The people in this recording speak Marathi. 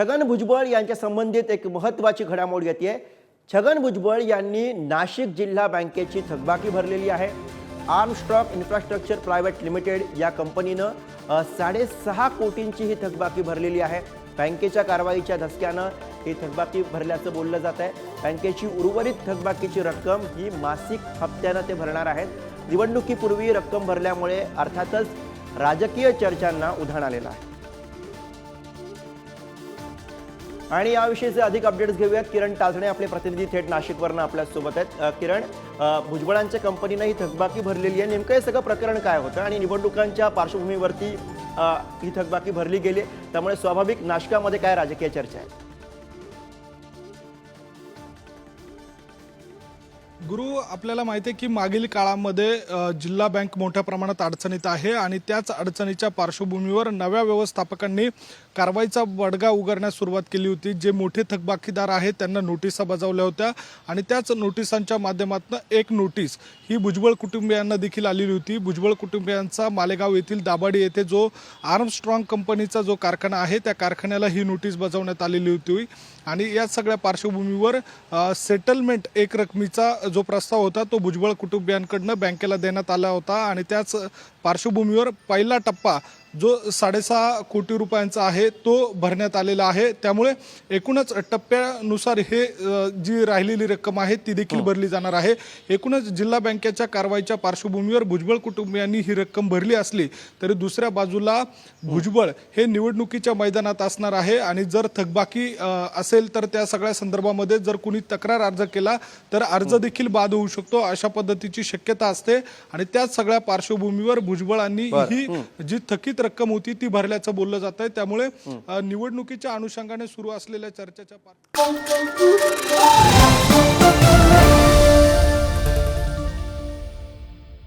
छगन भुजबळ यांच्या संबंधित एक महत्त्वाची घडामोड येते छगन भुजबळ यांनी नाशिक जिल्हा बँकेची थकबाकी भरलेली आहे. आर्मस्ट्रॉक इन्फ्रास्ट्रक्चर प्रायव्हेट लिमिटेड या कंपनीनं साडेसहा कोटींची ही थकबाकी भरलेली आहे. बँकेच्या कारवाईच्या धसक्यानं ही थकबाकी भरल्याचं बोललं जात आहे. बँकेची उर्वरित थकबाकीची रक्कम ही मासिक हप्त्यानं ते भरणार आहेत. निवडणुकीपूर्वी रक्कम भरल्यामुळे अर्थातच राजकीय चर्चांना उधाण आलेलं आहे. आणि याविषयीचे अधिक अपडेट्स घेऊयात किरण टाचणे आपले प्रतिनिधी थेट नाशिकवरनं आपल्यासोबत आहेत. किरण भुजबळांच्या कंपनीनं ही थकबाकी भरलेली आहे. नेमकं हे सगळं प्रकरण काय होतं? आणि निवडणुकांच्या पार्श्वभूमीवरती ही थकबाकी भरली गेली त्यामुळे स्वाभाविक नाशकामध्ये काय राजकीय चर्चा आहे? गुरु आपल्याला माहिती आहे की मागील काळामध्ये जिल्हा बँक मोठ्या प्रमाणात अडचणीत आहे आणि त्याच अडचणीच्या पार्श्वभूमीवर नव्या व्यवस्थापकांनी कारवाईचा बडगा उगारण्यास सुरुवात केली होती. जे मोठे थकबाकीदार आहेत त्यांना नोटिसा बजावल्या होत्या आणि त्याच नोटिसांच्या माध्यमातून एक नोटीस ही भुजबळ कुटुंबियांना देखील आलेली होती. भुजबळ कुटुंबियांचा मालेगाव येथील दाभाडी येथे जो आर्मस्ट्रॉंग कंपनीचा जो कारखाना आहे त्या कारखान्याला ही नोटीस बजावण्यात आलेली होती. आणि या सगळ्या पार्श्वभूमीवर सेटलमेंट एक रकमीचा जो प्रस्ताव होता तो भुजबळ कुटुंबियांकडनं बँकेला देण्यात आला होता आणि त्याच पार्श्वभूमीवर पहिला टप्पा जो साडेसहा कोटी रुपयांचा आहे तो भरण्यात आलेला आहे. त्यामुळे एकूणच टप्प्यानुसार हे जी राहिलेली रक्कम आहे ती देखील भरली जाणार आहे. एकूणच जिल्हा बँकेच्या कारवाईच्या पार्श्वभूमीवर भुजबळ कुटुंबियांनी ही रक्कम भरली असली तरी दुसऱ्या बाजूला भुजबळ हे निवडणुकीच्या मैदानात असणार आहे आणि जर थकबाकी असेल तर त्या सगळ्या संदर्भामध्ये जर कुणी तक्रार अर्ज केला तर अर्ज देखील बाद होऊ शकतो अशा पद्धतीची शक्यता असते. आणि त्याच सगळ्या पार्श्वभूमीवर भुजबळांनी ही. जी थकीत रक्कम होती ती भरल्याचं बोललं जात आहे त्यामुळे निवडणुकीच्या अनुषंगाने सुरू असलेल्या चर्चेच्या